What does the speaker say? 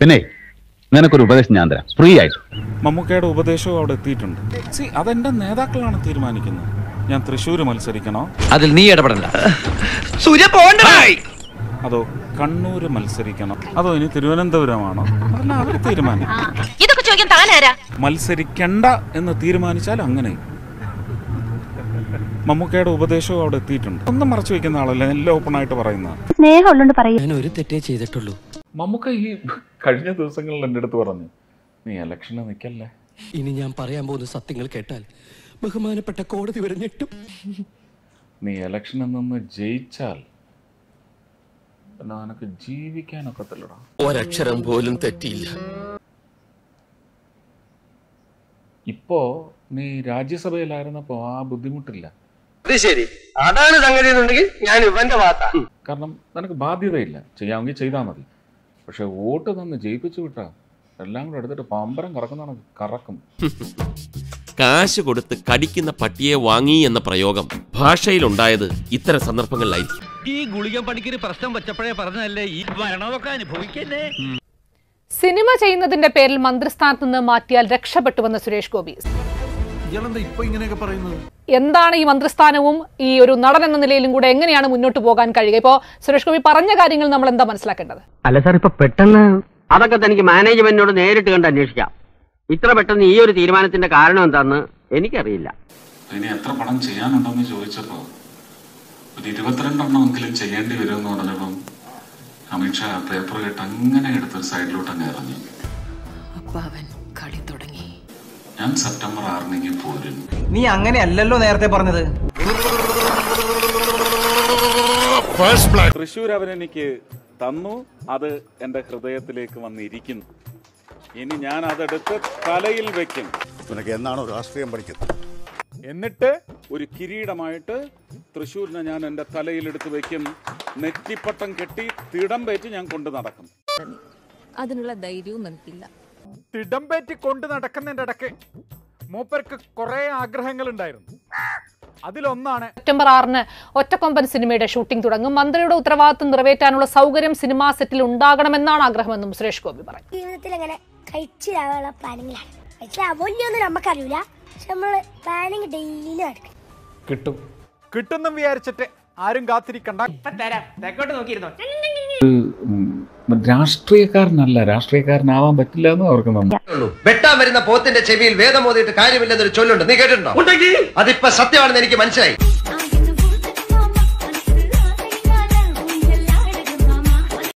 പിന്നെ നിനക്കൊരു ഉപദേശം ഞാൻ തരാം. ഫ്രീ ആയിട്ട്. മമ്മൂക്കയുടെ ഉപദേശവും അവിടെ എത്തിയിട്ടുണ്ട്. സി അതെന്റെ നേതാക്കളാണ് തീരുമാനിക്കുന്നത്. ഞാൻ തൃശ്ശൂർ മത്സരിക്കണോ? അതിൽ നീ ഇടപെടണ്ട. അതോ കണ്ണൂര് മത്സരിക്കണോ? അതോ ഇനി തിരുവനന്തപുരമാണോ? അതെല്ലാം അവർ തീരുമാനിക്കും. ഇതൊക്കെ ചോദിക്കാൻ താനാരാ മത്സരിക്കണ്ട എന്ന് തീരുമാനിച്ചാൽ അങ്ങനെ. മമ്മൂക്കയുടെ ഉപദേശവും അവിടെ എത്തിയിട്ടുണ്ട്. ഒന്നും മറച്ചു വെക്കുന്ന ആളല്ല എല്ലാം ഓപ്പൺ ആയിട്ട് പറയുന്ന സ്നേഹമുള്ളോണ്ട് പറയും. ഞാൻ ഒരു തെറ്റേ ചെയ്തിട്ടുള്ളൂ. മമ്മൂക്ക ഈ കഴിഞ്ഞ ദിവസങ്ങളിൽ എന്റെ അടുത്ത് പറഞ്ഞു നീ ഇലക്ഷന് നിൽക്കല്ലേ ഇനി ഞാൻ പറയാൻ പോകുന്ന സത്യങ്ങൾ കേട്ടാൽ ബഹുമാനപ്പെട്ട കോടതി വരെ ഞെട്ടും. നീ ഇലക്ഷനിൽ നിന്ന് ജയിച്ചാൽ പിന്നെ നിനക്ക് ജീവിക്കാനൊക്കത്തില്ലടാ ഒരക്ഷരം പോലും തെറ്റിയില്ല. ഇപ്പോ നീ രാജ്യസഭയിലായിരുന്നപ്പോ ആ ബുദ്ധിമുട്ടില്ല. അത് ശരി. അതാണ് സംഗതി എന്നുണ്ടെങ്കിൽ ഞാൻ ഇവന്റെ കാരണം നിനക്ക് ബാധ്യതയില്ല. ചെയ്യാമെങ്കിൽ ചെയ്താൽ മതി. പക്ഷെ വോട്ട് തന്ന് ജയിപ്പിച്ചു വിട്ടാ. എല്ലാം കൂടെ എടുത്തിട്ട് പാമ്പരം കറക്കുന്നതാണ് കറക്കും. കാശ് കൊടുത്ത് കടിക്കുന്ന പട്ടിയെ വാങ്ങി എന്ന പ്രയോഗം ഭാഷയിൽ ഭാഷയിലുണ്ടായത് ഇത്തരം സന്ദർഭങ്ങളിലായിരിക്കും. ഈ ഗുളികം പണിക്കൊരു പ്രശ്നം വെച്ചപ്പോഴേ പറഞ്ഞതല്ലേ ഈ മരണമൊക്കെ അനുഭവിക്കല്ലേ സിനിമ ചെയ്യുന്നതിന്റെ പേരിൽ മന്ത്രിസ്ഥാനത്ത് നിന്ന് മാറ്റിയാൽ രക്ഷപ്പെട്ടുവെന്ന് സുരേഷ് ഗോപി. എന്താണ് ഈ മന്ത്രിസ്ഥാനവും ഈ ഒരു നടൻ എന്ന നിലയിലും കൂടെ എങ്ങനെയാണ് മുന്നോട്ട് പോകാൻ കഴിയുക? ഇപ്പോ സുരേഷ് ഗോപി പറഞ്ഞ കാര്യങ്ങൾ നമ്മൾ എന്താ മനസ്സിലാക്കേണ്ടത്? അല്ല സാർ ഇപ്പൊ പെട്ടെന്ന് അതൊക്കെ തനിക്ക് മാനേജ്മെന്റിനോട് നേരിട്ട് കണ്ട് അന്വേഷിക്കാം. ഇത്ര പെട്ടെന്ന് ഈ ഒരു തീരുമാനത്തിന്റെ കാരണം എന്താന്ന് എനിക്കറിയില്ല. ഇനി എത്ര പണം ചെയ്യാനുണ്ടെന്ന് ചോദിച്ചപ്പോ ഒരു ഇരുപത്തിരണ്ടെണ്ണമെങ്കിലും ചെയ്യേണ്ടി വരുമെന്ന് പറഞ്ഞപ്പം അമിത്ഷാ പേപ്പർ കേട്ട് അങ്ങനെ എടുത്തൊരു സൈഡിലോട്ട് അങ്ങ് ഇറങ്ങി. അപ്പൊ അവൻ കളി ഞാൻ സെപ്റ്റംബർ ആറിനെങ്കിൽ പോരും. നീ അങ്ങനെ അല്ലല്ലോ നേരത്തെ പറഞ്ഞത്. തൃശ്ശൂർ അവൻ എനിക്ക് തന്നു അത് എന്റെ ഹൃദയത്തിലേക്ക് വന്നിരിക്കുന്നു. ഇനി ഞാൻ അതെടുത്ത് തലയിൽ വെക്കും. നിനക്ക് എന്നാണോ രാഷ്ട്രീയം പഠിക്കുന്നത്? എന്നിട്ട് ഒരു കിരീടമായിട്ട് തൃശ്ശൂരിനെ ഞാൻ എന്റെ തലയിലെടുത്ത് വെക്കും. നെറ്റിപ്പട്ടം കെട്ടി തിടം തിടമ്പേറ്റ് ഞാൻ കൊണ്ടു നടക്കും. അതിനുള്ള ധൈര്യവും നമുക്കില്ല തിടമ്പേറ്റി കൊണ്ട് നടക്കുന്നതിന്റെ ഇടയ്ക്ക് മൂപ്പർക്ക് കുറെ ആഗ്രഹങ്ങൾ ഉണ്ടായിരുന്നു അതിലൊന്നാണ് സെപ്റ്റംബർ ആറിന് ഒറ്റക്കൊമ്പൻ സിനിമയുടെ ഷൂട്ടിംഗ് തുടങ്ങും. മന്ത്രിയുടെ ഉത്തരവാദിത്വം നിറവേറ്റാനുള്ള സൗകര്യം സിനിമാ സെറ്റിൽ ഉണ്ടാകണമെന്നാണ് ആഗ്രഹമെന്നും സുരേഷ് ഗോപി പറഞ്ഞു. ജീവിതത്തിൽ അങ്ങനെ കഴിച്ചിലാവാനുള്ള പ്ലാനിങ്ങിലാണ് കഴിച്ചിലാവോല്ലൊന്നും നമുക്കറിയില്ല പക്ഷെ നമ്മൾ പ്ലാനിങ് ഡെയിലി നടക്കും. കിട്ടും. കിട്ടുന്നും വിചാരിച്ചിട്ട് ആരും കാത്തിരിക്കണ്ട. രാഷ്ട്രീയക്കാരനല്ല രാഷ്ട്രീയക്കാരനാവാൻ പറ്റില്ല എന്ന് അവർക്ക് നമ്മൾ വെട്ടാൻ വരുന്ന പോത്തിന്റെ ചെവിയിൽ വേദം ഓതിയിട്ട് കാര്യമില്ലെന്നൊരു ചൊല്ലുണ്ട്. നീ കേട്ടിട്ടുണ്ടോ? അതിപ്പോ സത്യമാണെന്ന് എനിക്ക് മനസ്സിലായി.